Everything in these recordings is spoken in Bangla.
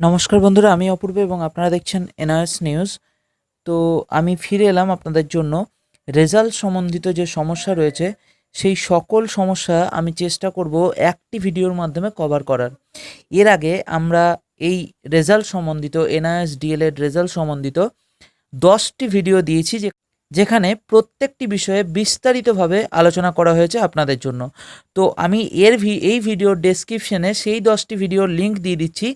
নমস্কার বন্ধুরা, আমি অপূর্ব এবং আপনারা দেখছেন এনআরএস নিউজ। তো আমি ফিরে এলাম আপনাদের জন্য। রেজাল্ট সম্বন্ধিত যে সমস্যা রয়েছে, সেই সকল সমস্যা আমি চেষ্টা করব একটি ভিডিওর মাধ্যমে কভার করার। এর আগে আমরা এই রেজাল্ট সম্বন্ধিত এনআইএস ডিএলএড রেজাল্ট সম্বন্ধিত দশটি ভিডিও দিয়েছি, যে যেখানে প্রত্যেকটি বিষয়ে বিস্তারিতভাবে আলোচনা করা হয়েছে আপনাদের জন্য। তো আমি এর ভি এই ভিডিওর ডেসক্রিপশনে সেই দশটি ভিডিওর লিংক দিয়ে দিচ্ছি।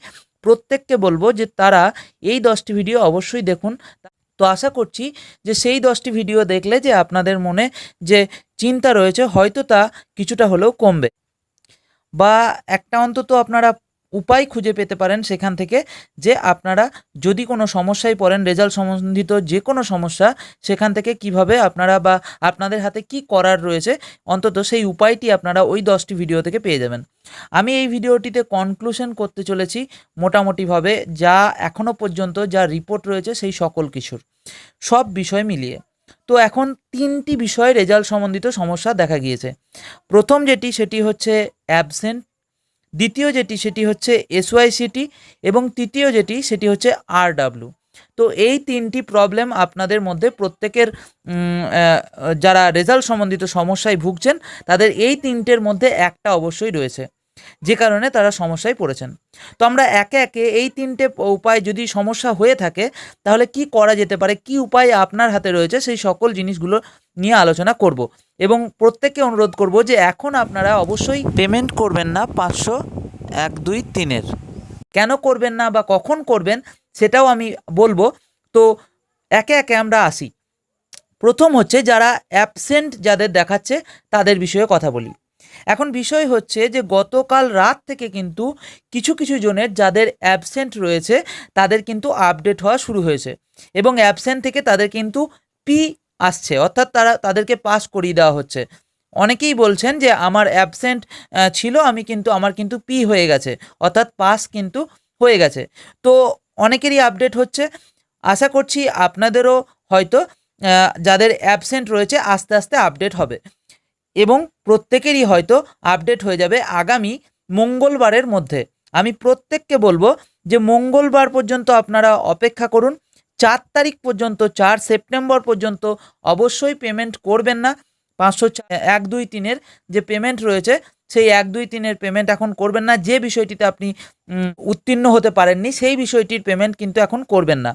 প্রত্যেককে বলব যে তারা এই দশটি ভিডিও অবশ্যই দেখুন। তো আশা করছি যে সেই দশটি ভিডিও দেখলে যে আপনাদের মনে যে চিন্তা রয়েছে, হয়তো তা কিছুটা হলেও কমবে। বা একটা অন্তত আপনারা উপায় খুঁজে পেতে পারেন সেখান থেকে যে আপনারা যদি কোনো সমস্যায় পড়েন রেজাল্ট সম্বন্ধিত যে কোনো সমস্যা, সেখান থেকে কীভাবে আপনারা বা আপনাদের হাতে কি করার রয়েছে, অন্তত সেই উপায়টি আপনারা ওই দশটি ভিডিও থেকে পেয়ে যাবেন। আমি এই ভিডিওটিতে কনক্লুশন করতে চলেছি মোটামুটিভাবে যা এখনও পর্যন্ত যা রিপোর্ট রয়েছে সেই সকল কিছুর। সব বিষয় মিলিয়ে। তো এখন তিনটি বিষয় রেজাল্ট সম্বন্ধিত সমস্যা দেখা গিয়েছে। প্রথম যেটি, সেটি হচ্ছে অ্যাবসেন্ট দ্বিতীয় যেটি, সেটি হচ্ছে এসওয়াইসিটি এবং তৃতীয় যেটি, সেটি হচ্ছে আরডাব্লিউ তো এই তিনটি প্রবলেম আপনাদের মধ্যে প্রত্যেকের যারা রেজাল্ট সম্বন্ধিত সমস্যায় ভুগছেন, তাদের এই তিনটের মধ্যে একটা অবশ্যই রয়েছে, যে কারণে তারা সমস্যায় পড়েছেন। তো আমরা একে একে এই তিনটে উপায় যদি সমস্যা হয়ে থাকে, তাহলে কি করা যেতে পারে, কি উপায় আপনার হাতে রয়েছে, সেই সকল জিনিসগুলো নিয়ে আলোচনা করব। এবং প্রত্যেককে অনুরোধ করব যে এখন আপনারা অবশ্যই পেমেন্ট করবেন না পাঁচশো এক দুই তিনের। কেন করবেন না বা কখন করবেন সেটাও আমি বলব। তো একে একে আমরা আসি। প্রথম হচ্ছে যারা অ্যাবসেন্ট যাদের দেখাচ্ছে তাদের বিষয়ে কথা বলি। এখন বিষয় হচ্ছে যে গতকাল রাত থেকে কিন্তু কিছু কিছু জনের যাদের অ্যাবসেন্ট রয়েছে তাদের কিন্তু আপডেট হওয়া শুরু হয়েছে এবং অ্যাবসেন্ট থেকে তাদের কিন্তু পি আসছে, অর্থাৎ তারা তাদেরকে পাস করিয়ে দেওয়া হচ্ছে। অনেকেই বলছেন যে আমার অ্যাবসেন্ট ছিল, আমি কিন্তু, আমার কিন্তু পি হয়ে গেছে, অর্থাৎ পাস কিন্তু হয়ে গেছে। তো অনেকেরই আপডেট হচ্ছে। আশা করছি আপনাদেরও হয়তো যাদের অ্যাবসেন্ট রয়েছে, আস্তে আস্তে আপডেট হবে। এবং প্রত্যেকেরই হয়তো আপডেট হয়ে যাবে আগামী মঙ্গলবারের মধ্যে। আমি প্রত্যেককে বলব যে মঙ্গলবার পর্যন্ত আপনারা অপেক্ষা করুন চার তারিখ পর্যন্ত, চার সেপ্টেম্বর পর্যন্ত অবশ্যই পেমেন্ট করবেন না। পাঁচশো এক দুই তিনের যে পেমেন্ট রয়েছে, সেই এক দুই তিনের পেমেন্ট এখন করবেন না। যে বিষয়টিতে আপনি উত্তীর্ণ হতে পারেননি, সেই বিষয়টির পেমেন্ট কিন্তু এখন করবেন না।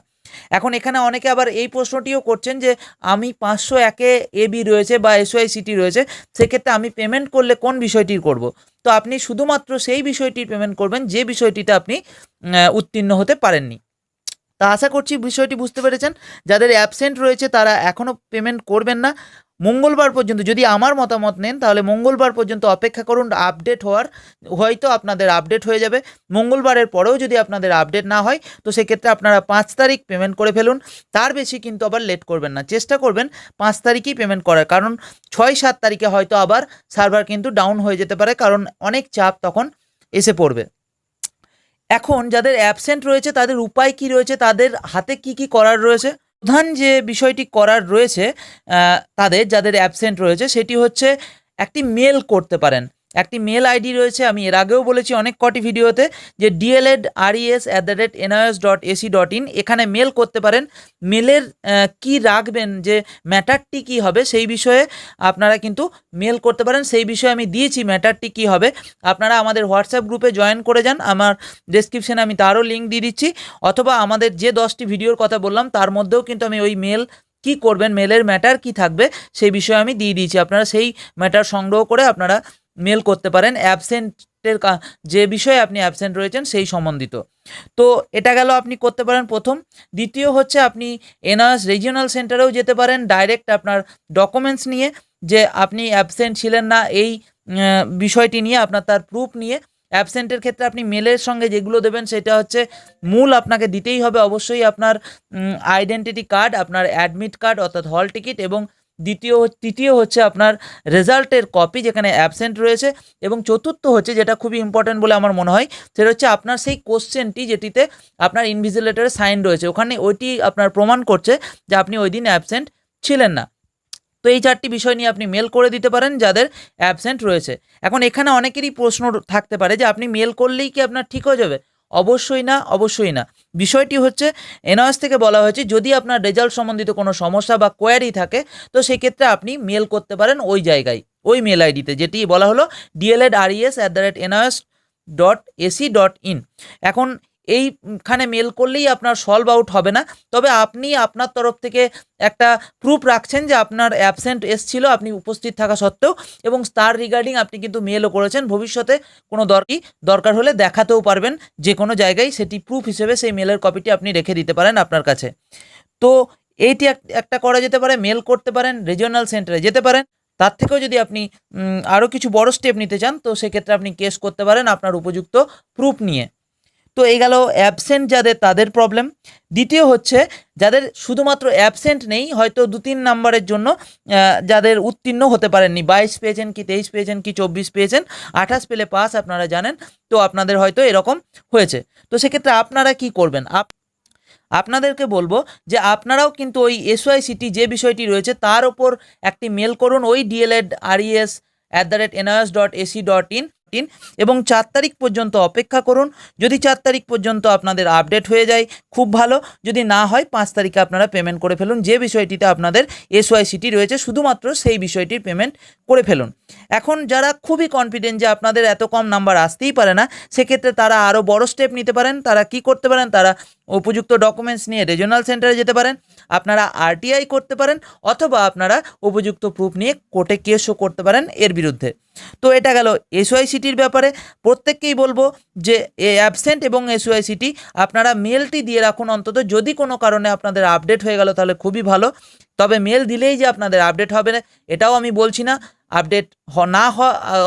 এখন এখানে অনেকে আবার এই প্রশ্নটিও করছেন যে, আমি পাঁচশো একে এ বি রয়েছে বা এসওয়াই সিটি রয়েছে, সেক্ষেত্রে আমি পেমেন্ট করলে কোন বিষয়টির করব? তো আপনি শুধুমাত্র সেই বিষয়টির পেমেন্ট করবেন, যে বিষয়টিতে আপনি উত্তীর্ণ হতে পারেননি। তা আশা করছি বিষয়টি বুঝতে পেরেছেন। যাদের অ্যাবসেন্ট রয়েছে তারা এখনও পেমেন্ট করবেন না। মঙ্গলবার পর্যন্ত যদি আমার মতামত নেন, তাহলে মঙ্গলবার পর্যন্ত অপেক্ষা করুন আপডেট হওয়ার, হয়তো আপনাদের আপডেট হয়ে যাবে। মঙ্গলবারের পরেও যদি আপনাদের আপডেট না হয়, তো সেক্ষেত্রে আপনারা পাঁচ তারিখ পেমেন্ট করে ফেলুন। তার বেশি কিন্তু আবার লেট করবেন না। চেষ্টা করবেন পাঁচ তারিখেই পেমেন্ট করার। কারণ ছয় সাত তারিখে হয়তো আবার সার্ভার কিন্তু ডাউন হয়ে যেতে পারে, কারণ অনেক চাপ তখন এসে পড়বে। এখন যাদের অ্যাবসেন্ট রয়েছে, তাদের উপায় কি রয়েছে? তাদের হাতে কি কি করার রয়েছে? প্রধান যে বিষয়টি করার রয়েছে তাদের যাদের অ্যাবসেন্ট রয়েছে, সেটি হচ্ছে একটি মেল করতে পারেন। একটি মেল আইডি রয়েছে, আমি এর আগেও বলেছি অনেক কটি ভিডিওতে, যে DLED RES at the rate dot AC dot in এখানে মেল করতে পারেন মেলের কি রাখবেন, যে ম্যাটারটি কি হবে, সেই বিষয়ে আপনারা কিন্তু মেল করতে পারেন, সেই বিষয়ে আমি দিয়েছি ম্যাটারটি কি হবে, আপনারা আমাদের হোয়াটসঅ্যাপ গ্রুপে জয়েন করে যান, আমার ডেসক্রিপশনে আমি তারও লিঙ্ক দিয়ে দিচ্ছি, অথবা আমাদের যে দশটি ভিডিওর কথা বললাম, তার মধ্যেও কিন্তু আমি ওই মেল কি করবেন মেলের ম্যাটার কি থাকবে, সেই বিষয়ে আমি দিয়ে দিয়েছি, আপনারা সেই ম্যাটার সংগ্রহ করে আপনারা মেল করতে পারেন অ্যাবসেন্টের যে বিষয়ে আপনি অ্যাবসেন্ট রয়েছেন সেই সম্বন্ধিত। তো এটা গেল আপনি করতে পারেন প্রথম। দ্বিতীয় হচ্ছে আপনি এনআরএস রিজিওনাল সেন্টারেও যেতে পারেন ডাইরেক্ট আপনার ডকুমেন্টস নিয়ে, যে আপনি অ্যাবসেন্ট ছিলেন না এই বিষয়টি নিয়ে, আপনার তার প্রুফ নিয়ে। অ্যাবসেন্টের ক্ষেত্রে আপনি মেলের সঙ্গে যেগুলো দেবেন, সেটা হচ্ছে মূল আপনাকে দিতেই হবে অবশ্যই আপনার আইডেন্টিটি কার্ড আপনার অ্যাডমিট কার্ড অর্থাৎ হল টিকিট এবং দ্বিতীয় তৃতীয় হচ্ছে আপনার রেজাল্টের কপি যেখানে অ্যাবসেন্ট রয়েছে এবং চতুর্থ হচ্ছে যেটা খুবই ইম্পর্ট্যান্ট বলে আমার মনে হয়, সেটা হচ্ছে আপনার সেই কোশ্চেনটি যেটিতে আপনার ইনভিজিলেটরের সাইন রয়েছে। ওখানে ওইটি আপনার প্রমাণ করছে যে আপনি ওই দিন অ্যাবসেন্ট ছিলেন না। তো এই চারটি বিষয় নিয়ে আপনি মেল করে দিতে পারেন যাদের অ্যাবসেন্ট রয়েছে। এখন এখানে অনেকেরই প্রশ্ন থাকতে পারে যে আপনি মেল করলেই কি আপনার ঠিক হয়ে যাবে? অবশ্যই না অবশ্যই না। বিষয়টি হচ্ছে এনআস থেকে বলা হয়েছে, যদি আপনার রেজাল্ট সম্বন্ধিত কোনো সমস্যা বা কোয়ারি থাকে, তো সেক্ষেত্রে আপনি মেল করতে পারেন ওই জায়গায়, ওই মেল আইডিতে, যেটি বলা হলো D.El.Ed R RES at the rate NRS dot AC dot in এখন এইখানে মেল করলেই আপনার সলভ আউট হবে না। তবে আপনি আপনার তরফ থেকে একটা প্রুফ রাখছেন যে আপনার অ্যাবসেন্ট এসছিল, আপনি উপস্থিত থাকা সত্ত্বেও এবং তার রিগার্ডিং আপনি কিন্তু মেলও করেছেন। ভবিষ্যতে কোনো দরকারই দরকার হলে দেখাতেও পারবেন, যে কোনো জায়গায় সেটি প্রুফ হিসেবে সেই মেলের কপিটি আপনি রেখে দিতে পারেন আপনার কাছে। তো এইটি এক- একটা করা যেতে পারে মেল করতে পারেন রিজিওনাল সেন্টারে যেতে পারেন। তার থেকেও যদি আপনি আরও কিছু বড় স্টেপ নিতে চান, তো সেক্ষেত্রে আপনি কেস করতে পারেন আপনার উপযুক্ত প্রুফ নিয়ে। তো এই গেল অ্যাবসেন্ট যাদের, তাদের প্রবলেম দ্বিতীয় হচ্ছে, যাদের শুধুমাত্র অ্যাবসেন্ট নেই, হয়তো দু তিন নাম্বারের জন্য যাদের উত্তীর্ণ হতে পারেননি। বাইশ পেয়েছেন কি, তেইশ পেয়েছেন কি, চব্বিশ পেয়েছেন, আঠাশ পেলে পাস আপনারা জানেন, তো আপনাদের হয়তো এরকম হয়েছে। তো সেক্ষেত্রে আপনারা কি করবেন? আপ আপনাদেরকে বলব যে আপনারাও কিন্তু ওই এসওয়াইসিটি যে বিষয়টি রয়েছে, তার ওপর একটি মেল করুন। ওই D.El.Ed R RES at the rate NRS dot AC dot in in এবং চার তারিখ পর্যন্ত অপেক্ষা করুন। যদি চার তারিখ পর্যন্ত আপনাদের আপডেট হয়ে যায়, খুব ভালো। যদি না হয়, পাঁচ তারিখে আপনারা পেমেন্ট করে ফেলুন। যে বিষয়টিতে আপনাদের এসওয়াইসিটি রয়েছে, শুধুমাত্র সেই বিষয়টির পেমেন্ট করে ফেলুন। এখন যারা খুবই কনফিডেন্ট যে আপনাদের এত কম নাম্বার আসতেই পারে না, সেক্ষেত্রে তারা আরও বড় স্টেপ নিতে পারেন। তারা কি করতে পারেন? তারা উপযুক্ত ডকুমেন্টস নিয়ে রিজিওনাল সেন্টারে যেতে পারেন। আপনারা আরটিআই করতে পারেন অথবা আপনারা উপযুক্ত প্রুফ নিয়ে কোর্টে কেসও করতে পারেন এর বিরুদ্ধে। তো এটা গেল এসওয়াইসিটির ব্যাপারে। প্রত্যেককেই বলব যে, এ অ্যাবসেন্ট এবং এসওয়াইসিটি আপনারা মেলটি দিয়ে রাখুন অন্তত। যদি কোনো কারণে আপনাদের আপডেট হয়ে গেল, তাহলে খুবই ভালো। তবে মেল দিলেই যে আপনাদের আপডেট হবে না, এটাও আমি বলছি না। আপডেট না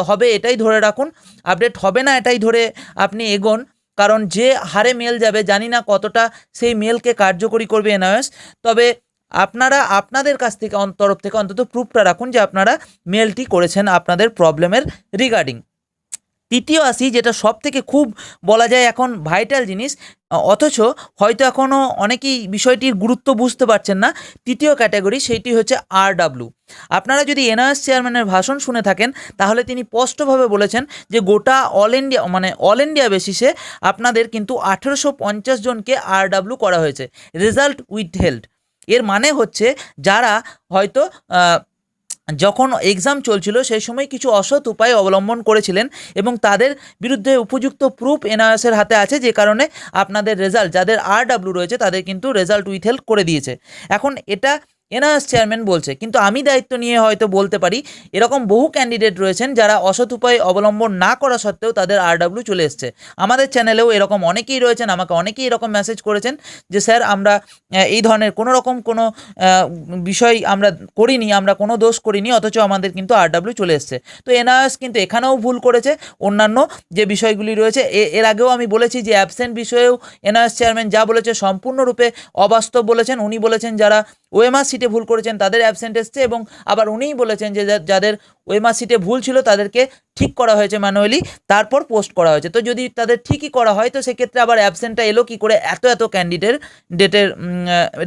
হবে এটাই ধরে রাখুন। আপডেট হবে না এটাই ধরে আপনি এগোন। কারণ যে হারে মেল যাবে, জানি না কতটা সেই মেলকে কার্যকরী করবে এনআইএস তবে আপনারা, আপনাদের কাছ থেকে তরফ থেকে অন্তত প্রুফটা রাখুন যে আপনারা মেলটি করেছেন আপনাদের প্রবলেমের রিগার্ডিং তৃতীয় আসি যেটা সব থেকে খুব বলা যায় এখন ভাইটাল জিনিস অথচ হয়তো এখনও অনেকেই বিষয়টির গুরুত্ব বুঝতে পারছেন না। তৃতীয় ক্যাটাগরি সেইটি হচ্ছে আর ডাব্লু আপনারা যদি এনআরএস চেয়ারম্যানের ভাষণ শুনে থাকেন, তাহলে তিনি স্পষ্টভাবে বলেছেন যে গোটা অল ইন্ডিয়া মানে অল ইন্ডিয়া বেসিসে আপনাদের কিন্তু আঠেরোশো পঞ্চাশ জনকে আর ডাব্লু করা হয়েছে রেজাল্ট উইথ হেল্ড এর মানে হচ্ছে যারা হয়তো যখন এক্সাম চলছিল, সেই সময় কিছু অসৎ উপায় অবলম্বন করেছিলেন এবং তাদের বিরুদ্ধে উপযুক্ত প্রুফ এনআইএসের হাতে আছে, যে কারণে আপনাদের রেজাল্ট যাদের আর ডাব্লু রয়েছে, তাদের কিন্তু রেজাল্ট উইথ হেল্প করে দিয়েছে। এখন এটা এনআরএস চেয়ারম্যান বলছে, কিন্তু আমি দায়িত্ব নিয়ে হয়তো বলতে পারি, এরকম বহু ক্যান্ডিডেট রয়েছেন যারা অসৎ উপায় অবলম্বন না করা সত্ত্বেও তাদের আর ডাব্লু চলে এসছে। আমাদের চ্যানেলেও এরকম অনেকেই রয়েছেন, আমাকে অনেকেই এরকম মেসেজ করেছেন যে, স্যার, আমরা এই ধরনের কোনো রকম কোনো বিষয় আমরা করিনি, আমরা কোনো দোষ করিনি, অথচ আমাদের কিন্তু আর ডাব্লিউ চলে এসছে। তো এনআরএস কিন্তু এখানেও ভুল করেছে। অন্যান্য যে বিষয়গুলি রয়েছে এর আগেও আমি বলেছি যে অ্যাবসেন্ট বিষয়েও এনআরএস চেয়ারম্যান যা বলেছে, সম্পূর্ণরূপে অবাস্তব বলেছেন। উনি বলেছেন, যারা ওএমআর সিটে ভুল করেছেন, তাদের অ্যাবসেন্ট এসছে এবং আবার উনিই বলেছেন যে যাদের ওয়েমা সিটে ভুল ছিল তাদেরকে ঠিক করা হয়েছে ম্যানুয়ালি তারপর পোস্ট করা হয়েছে। তো যদি তাদের ঠিকই করা হয়, তো সেক্ষেত্রে আবার অ্যাবসেন্টটা এলো কি করে? এত এত ক্যান্ডিডেট ডেটের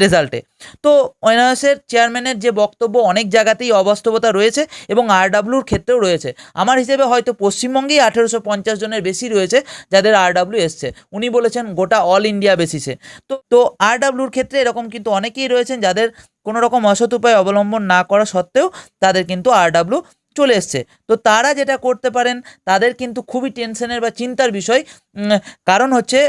রেজাল্টে তো ওয়েনার্সের চেয়ারম্যানের যে বক্তব্য, অনেক জায়গাতেই অবাস্তবতা রয়েছে এবং আরডাব্লিউর ক্ষেত্রেও রয়েছে। আমার হিসেবে হয়তো পশ্চিমবঙ্গেই আঠেরোশো পঞ্চাশ জনের বেশি রয়েছে যাদের আরডাব্লিউ এসছে। উনি বলেছেন গোটা অল ইন্ডিয়া বেসিসে তো তো আরডাব্লিউর ক্ষেত্রে এরকম কিন্তু অনেকেই রয়েছেন যাদের কোনো রকম অসৎ উপায় অবলম্বন না করা সত্ত্বেও তাদের কিন্তু আরডাব্লিউ চলে এসছে। তো তারা যেটা করতে পারেন, তাদের কিন্তু খুবই টেনশনের বা চিন্তার বিষয়। কারণ হচ্ছে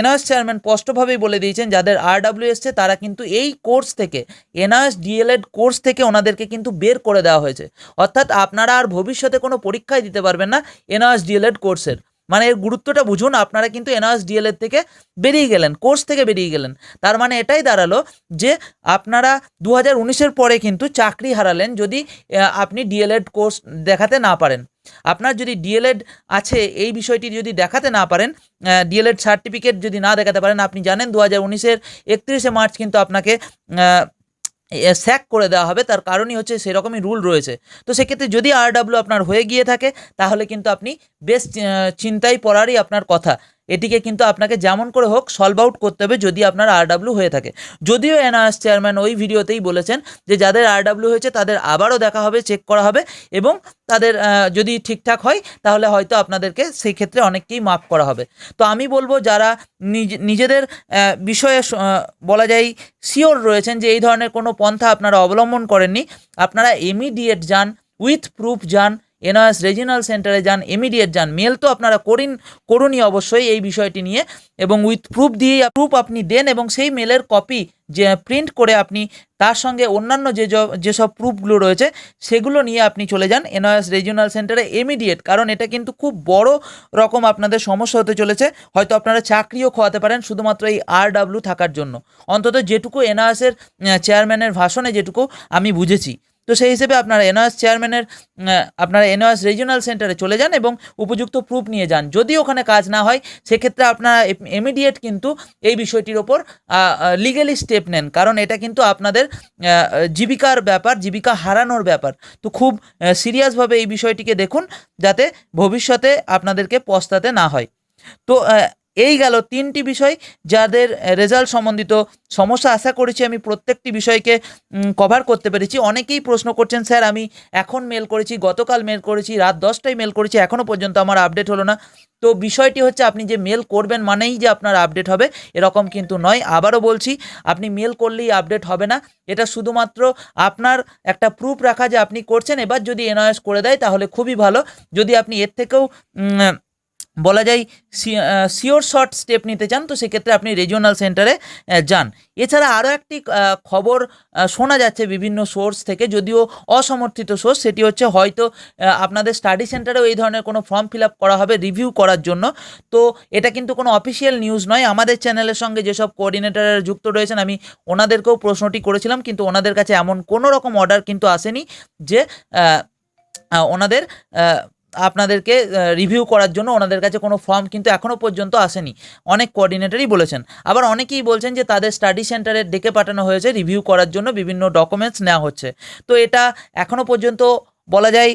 এনআইএস চেয়ারম্যান স্পষ্টভাবেই বলে দিয়েছেন, যাদের আরডাব্লিউ এসছে, তারা কিন্তু এই কোর্স থেকে এনআইএস ডিএলএড কোর্স থেকে ওনাদেরকে কিন্তু বের করে দেওয়া হয়েছে। অর্থাৎ আপনারা আর ভবিষ্যতে কোনো পরীক্ষায় দিতে পারবেন না এনআইএস ডিএলএড কোর্সের। মানে এর গুরুত্বটা বুঝুন, আপনারা কিন্তু এনআরএস ডিএলএড থেকে বেরিয়ে গেলেন, কোর্স থেকে বেরিয়ে গেলেন। তার মানে এটাই দাঁড়াল যে আপনারা দু হাজার পরে কিন্তু চাকরি হারালেন যদি আপনি ডিএলএড কোর্স দেখাতে না পারেন। আপনার যদি ডিএলএড আছে, এই বিষয়টি যদি দেখাতে না পারেন ডিএলএড সার্টিফিকেট যদি না দেখাতে পারেন, আপনি জানেন দু হাজার উনিশের একত্রিশে মার্চ কিন্তু আপনাকে স্যাক করে দেওয়া হবে। তার কারণই হচ্ছে সেরকমই রুল রয়েছে। তো সেক্ষেত্রে যদি আর আপনার হয়ে গিয়ে থাকে, তাহলে কিন্তু আপনি বেশ চিন্তায় পড়ারই আপনার কথা। এটিকে কিন্তু আপনাকে যেমন করে হোক সলভ আউট করতে হবে যদি আপনার আরডাব্লিউ হয়ে থাকে। যদিও এনআরএস চেয়ারম্যান ওই ভিডিওতেই বলেছেন যে যাদের আরডাব্লিউ হয়েছে তাদের আবারও দেখা হবে চেক করা হবে এবং তাদের যদি ঠিকঠাক হয় তাহলে হয়তো আপনাদেরকে সেই ক্ষেত্রে অনেককেই মাফ করা হবে। তো আমি বলব যারা নিজ- নিজেদের বিষয়ে বলা যায় শিওর রয়েছেন যে এই ধরনের কোনো পন্থা আপনারা অবলম্বন করেননি, আপনারা ইমিডিয়েট যান উইথ প্রুফ যান এনআরএস রিজিনাল সেন্টারে যান ইমিডিয়েট যান। মেল তো আপনারা করিন, করুনই অবশ্যই এই বিষয়টি নিয়ে এবং উইথ প্রুফ দিয়ে প্রুফ আপনি দেন এবং সেই মেলের কপি যে প্রিন্ট করে আপনি তার সঙ্গে অন্যান্য যে যেসব প্রুফগুলো রয়েছে সেগুলো নিয়ে আপনি চলে যান এনআরএস রিজিওনাল সেন্টারে ইমিডিয়েট কারণ এটা কিন্তু খুব বড় রকম আপনাদের সমস্যা হতে চলেছে। হয়তো আপনারা চাকরিও খোয়াতে পারেন শুধুমাত্র এই আর থাকার জন্য। অন্তত যেটুকু এনআরএসের চেয়ারম্যানের ভাষণে যেটুকু আমি বুঝেছি। তো সেই হিসেবে আপনারা এনআরএস চেয়ারম্যানের আপনারা এনআরএস রিজিওনাল সেন্টারে চলে যান এবং উপযুক্ত প্রুফ নিয়ে যান। যদি ওখানে কাজ না হয়, সেক্ষেত্রে আপনারা ইমিডিয়েট কিন্তু এই বিষয়টির ওপর লিগেলি স্টেপ নেন। কারণ এটা কিন্তু আপনাদের জীবিকার ব্যাপার, জীবিকা হারানোর ব্যাপার। তো খুব সিরিয়াসভাবে এই বিষয়টিকে দেখুন, যাতে ভবিষ্যতে আপনাদেরকে পস্তাতে না হয়। তো এই গেল তিনটি বিষয় যাদের রেজাল্ট সম্বন্ধিত সমস্যা আশা করেছি আমি প্রত্যেকটি বিষয়কে কভার করতে পেরেছি। অনেকেই প্রশ্ন করছেন, স্যার, আমি এখন মেল করেছি, গতকাল মেল করেছি, রাত দশটায় মেল করেছি এখনও পর্যন্ত আমার আপডেট হলো না। তো বিষয়টি হচ্ছে, আপনি যে মেল করবেন মানেই যে আপনার আপডেট হবে, এরকম কিন্তু নয়। আবারও বলছি, আপনি মেল করলেই আপডেট হবে না। এটা শুধুমাত্র আপনার একটা প্রুফ রাখা যে আপনি করছেন। এবার যদি এনআইএস করে দেয়, তাহলে খুবই ভালো। যদি আপনি এর থেকেও বলা যায় সিওর শর্ট স্টেপ নিতে চান, তো সেক্ষেত্রে আপনি রিজিওনাল সেন্টারে যান। এছাড়া আরও একটি খবর শোনা যাচ্ছে বিভিন্ন সোর্স থেকে, যদিও অসমর্থিত সোর্স সেটি হচ্ছে হয়তো আপনাদের স্টাডি সেন্টারেও এই ধরনের কোনো ফর্ম ফিল করা হবে রিভিউ করার জন্য। তো এটা কিন্তু কোনো অফিসিয়াল নিউজ নয়। আমাদের চ্যানেলের সঙ্গে যেসব কোঅর্ডিনেটর যুক্ত রয়েছেন, আমি ওনাদেরকেও প্রশ্নটি করেছিলাম, কিন্তু ওনাদের কাছে এমন কোনো রকম অর্ডার কিন্তু আসেনি যে ওনাদের আপনাদেরকে রিভিউ করার জন্য ওনাদের কাছে কোনো ফর্ম কিন্তু এখনও পর্যন্ত আসেনি। অনেক কোঅর্ডিনেটরই বলেছেন। আবার অনেকেই বলছেন যে তাদের স্টাডি সেন্টারে ডেকে পাঠানো হয়েছে রিভিউ করার জন্য বিভিন্ন ডকুমেন্টস নেওয়া হচ্ছে। তো এটা এখনও পর্যন্ত বলা যায়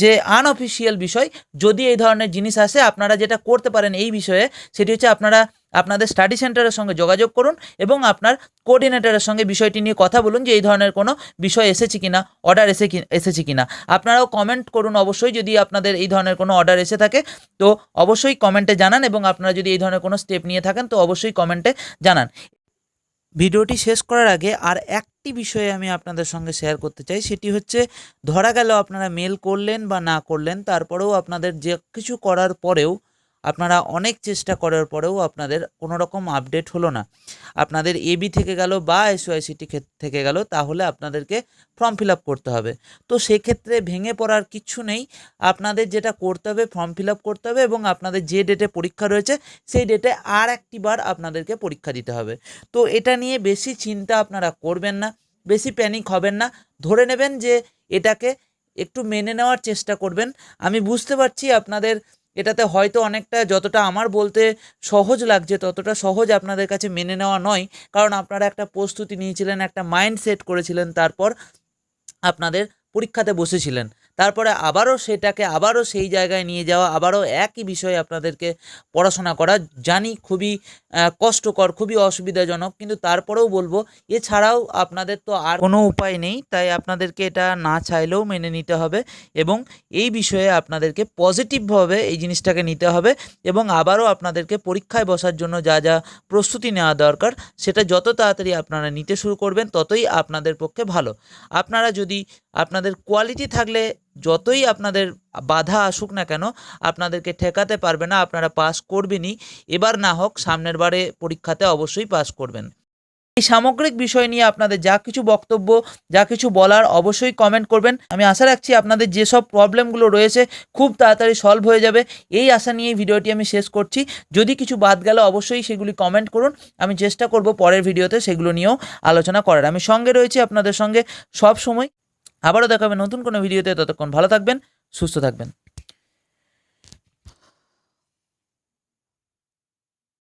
যে আনঅফিসিয়াল বিষয়। যদি এই ধরনের জিনিস আসে, আপনারা যেটা করতে পারেন এই বিষয়ে, সেটি হচ্ছে আপনারা আপনাদের স্টাডি সেন্টারের সঙ্গে যোগাযোগ করুন এবং আপনার কোঅর্ডিনেটরের সঙ্গে বিষয়টি নিয়ে কথা বলুন যে এই ধরনের কোনো বিষয় এসেছে কিনা অর্ডার এসে কি, এসেছে কিনা। আপনারাও কমেন্ট করুন অবশ্যই যদি আপনাদের এই ধরনের কোনো অর্ডার এসে থাকে, তো অবশ্যই কমেন্টে জানান এবং আপনারা যদি এই ধরনের কোনো স্টেপ নিয়ে থাকেন, তো অবশ্যই কমেন্টে জানান। ভিডিওটি শেষ করার আগে আর একটি বিষয়ে আমি আপনাদের সঙ্গে শেয়ার করতে চাই, সেটি হচ্ছে ধরা গেল আপনারা মেল করলেন বা না করলেন, তারপরেও আপনাদের যে কিছু করার পরেও আপনারা অনেক চেষ্টা করার পরেও আপনাদের কোনো রকম আপডেট হলো না। আপনাদের এবি থেকে গেল বা এসওআইসিটি থেকে গেল, তাহলে আপনাদেরকে ফর্ম ফিল করতে হবে। তো সেক্ষেত্রে ভেঙে পড়ার কিচ্ছু নেই। আপনাদের যেটা করতে হবে, ফর্ম ফিল করতে হবে এবং আপনাদের যে ডেটে পরীক্ষা রয়েছে, সেই ডেটে আর একটি বার আপনাদেরকে পরীক্ষা দিতে হবে। তো এটা নিয়ে বেশি চিন্তা আপনারা করবেন না, বেশি প্যানিক হবেন না। ধরে নেবেন যে এটাকে একটু মেনে নেওয়ার চেষ্টা করবেন। আমি বুঝতে পারছি আপনাদের এটাতে হয়তো অনেকটা যতটা আমার বলতে সহজ লাগছে, ততটা সহজ আপনাদের কাছে মেনে নেওয়া নয়। কারণ আপনারা একটা প্রস্তুতি নিয়েছিলেন, একটা মাইন্ড সেট করেছিলেন, তারপর আপনাদের পরীক্ষাতে বসেছিলেন। তারপরে আবারও সেটাকে আবারও সেই জায়গায় নিয়ে যাওয়া, আবারও একই বিষয়ে আপনাদেরকে পড়াশোনা করা, জানি খুবই কষ্টকর, খুবই অসুবিধাজনক, কিন্তু তারপরেও বলব, এছাড়াও আপনাদের তো আর কোনো উপায় নেই, তাই আপনাদেরকে এটা না চাইলেও মেনে নিতে হবে এবং এই বিষয়ে আপনাদেরকে পজিটিভভাবে এই জিনিসটাকে নিতে হবে এবং আবারও আপনাদেরকে পরীক্ষায় বসার জন্য যা যা প্রস্তুতি নেওয়া দরকার, সেটা যত তাড়াতাড়ি আপনারা নিতে শুরু করবেন, ততই আপনাদের পক্ষে ভালো। আপনারা যদি, আপনাদের কোয়ালিটি থাকলে যতই আপনাদের বাধা আসুক না কেন, আপনাদেরকে ঠেকাতে পারবে না, আপনারা পাস করবেনই। এবার না হোক, সামনের বারে পরীক্ষাতে অবশ্যই পাস করবেন। এই সামগ্রিক বিষয় নিয়ে আপনাদের যা কিছু বক্তব্য, যা কিছু বলার অবশ্যই কমেন্ট করবেন। আমি আশা রাখছি আপনাদের যেসব প্রবলেমগুলো রয়েছে, খুব তাড়াতাড়ি সলভ হয়ে যাবে। এই আশা নিয়ে ভিডিওটি আমি শেষ করছি। যদি কিছু বাদ গেল, অবশ্যই সেগুলি কমেন্ট করুন। আমি চেষ্টা করব পরের ভিডিওতে সেগুলো নিয়েও আলোচনা করার। আমি সঙ্গে রয়েছি আপনাদের সঙ্গে সব সময় আবারও দেখাবে নতুন কোনো ভিডিওতে ততক্ষণ ভালো থাকবেন সুস্থ থাকবেন।